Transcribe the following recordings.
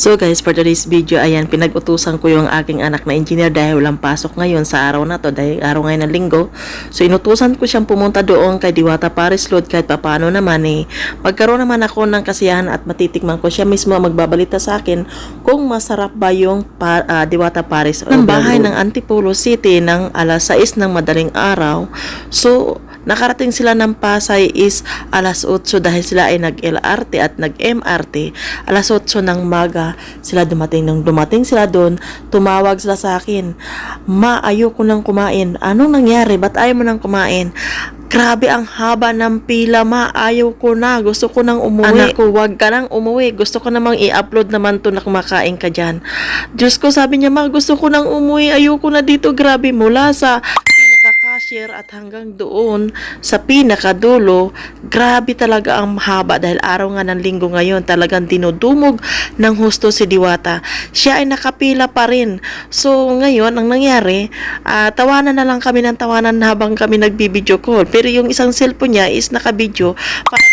So guys, for today's video, ayan, pinag-utusan ko yung aking anak na engineer dahil walang pasok ngayon sa araw na to, dahil araw ngayon ng linggo. So inutusan ko siyang pumunta doon kay Diwata Paris Road kahit papaano naman eh. Magkaroon naman ako ng kasiyahan at matitikman ko siya mismo magbabalita sa akin kung masarap ba yung pa, ah, Diwata Paris. Ng bahay ng Antipolo City ng alas 6 ng madaling araw. So, Nakarating sila ng Pasay is alas 8 dahil sila ay nag-LRT at nag-MRT. Alas 8 ng maga sila dumating. Nung dumating sila doon, tumawag sila sa akin. Ma, ayoko nang kumain. Anong nangyari? Ba't ayaw mo nang kumain? Grabe ang haba ng pila, ma. Ayaw ko na. Gusto ko nang umuwi. Anak ko, wag ka nang umuwi. Gusto ko namang i-upload naman to na kumakain ka dyan. Diyos ko, sabi niya, ma, gusto ko nang umuwi. Ayoko na dito. Grabe, mula sa pinaka-cashier at hanggang doon sa pinakadulo, grabe talaga ang mahaba dahil araw nga ng linggo ngayon talagang dinudumog ng husto si Diwata. Siya ay nakapila pa rin. So ngayon, ang nangyari, ah, tawanan na lang kami ng tawanan habang kami nagbibideo call. Pero yung isang cellphone niya is nakabideo para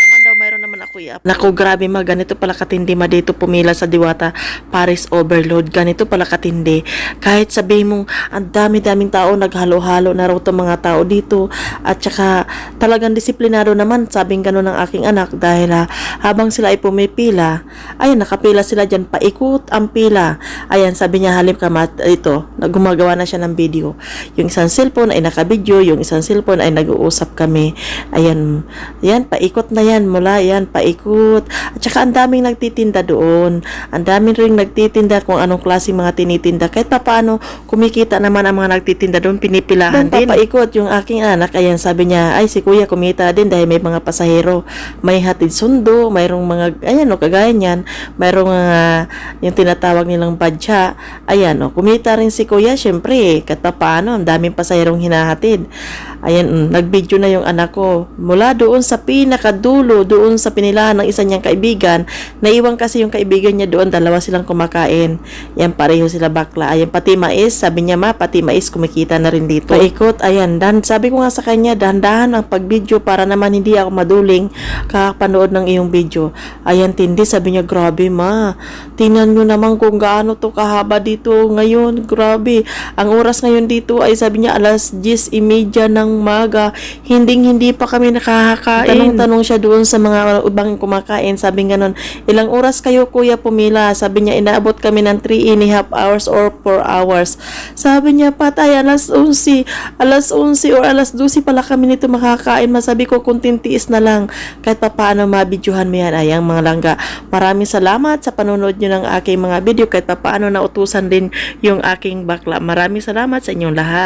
i-up. Naku, grabe ma, ganito pala katindi ma dito pumila sa Diwata Paris Overload. Ganito pala katindi. Kahit sabihin mong ang dami-daming tao naghalo-halo na raw mga tao dito at saka talagang disiplinado naman sabing ganun ng aking anak dahil ha, habang sila ay pumipila ayun nakapila sila dyan paikot ang pila ayan sabi niya halip ka mat ito gumagawa na siya ng video yung isang cellphone ay nakabidyo yung isang cellphone ay nag-uusap kami ayan yan paikot na yan mula yan paikot at saka ang daming nagtitinda doon. Ang daming ring nagtitinda kung anong klase mga tinitinda. Kahit pa paano kumikita naman ang mga nagtitinda doon pinipilahan din. papaikot. Yung aking anak ayan sabi niya ay si kuya kumita din dahil may mga pasahero. May hatid sundo mayroong mga ayan o kagaya niyan. Mayroong mga yung tinatawag nilang badya. Ayan o kumita rin si kuya syempre kahit pa paano ang daming pasaherong hinahatid. Ayan mm, nagvideo na yung anak ko. Mula doon sa pinakadulo doon sa pinilahan ng isa niyang kaibigan. Naiwan kasi yung kaibigan niya doon dalawa silang kumakain. Yan pareho sila bakla. Ayan pati mais sabi niya ma pati mais kumikita na rin dito. Paikot ayan. Dan sabi ko nga sa kanya dahan-dahan ang pag-video para naman hindi ako maduling kakapanood ng iyong video. Ayan tindi sabi niya grabe ma. Tingnan nyo naman kung gaano to kahaba dito ngayon. Grabe. Ang oras ngayon dito ay sabi niya alas 10.30 ng maga. Hinding hindi pa kami nakakakain. Tanong-tanong siya doon sa mga ibang kumakain. Sabi nga nun ilang oras kayo kuya pumila? Sabi niya inaabot kami ng 3 and a half hours or 4 hours. Sabi niya patay alas 11 alas 11 or alas 12 pala kami nito makakain. Masabi ko kung tintiis na lang. Kahit pa paano mabidyohan mo yan ayang mga langga. Maraming salamat sa panonood nyo ng aking mga video. Kahit pa paano nautusan din yung aking bakla. Maraming salamat sa inyong lahat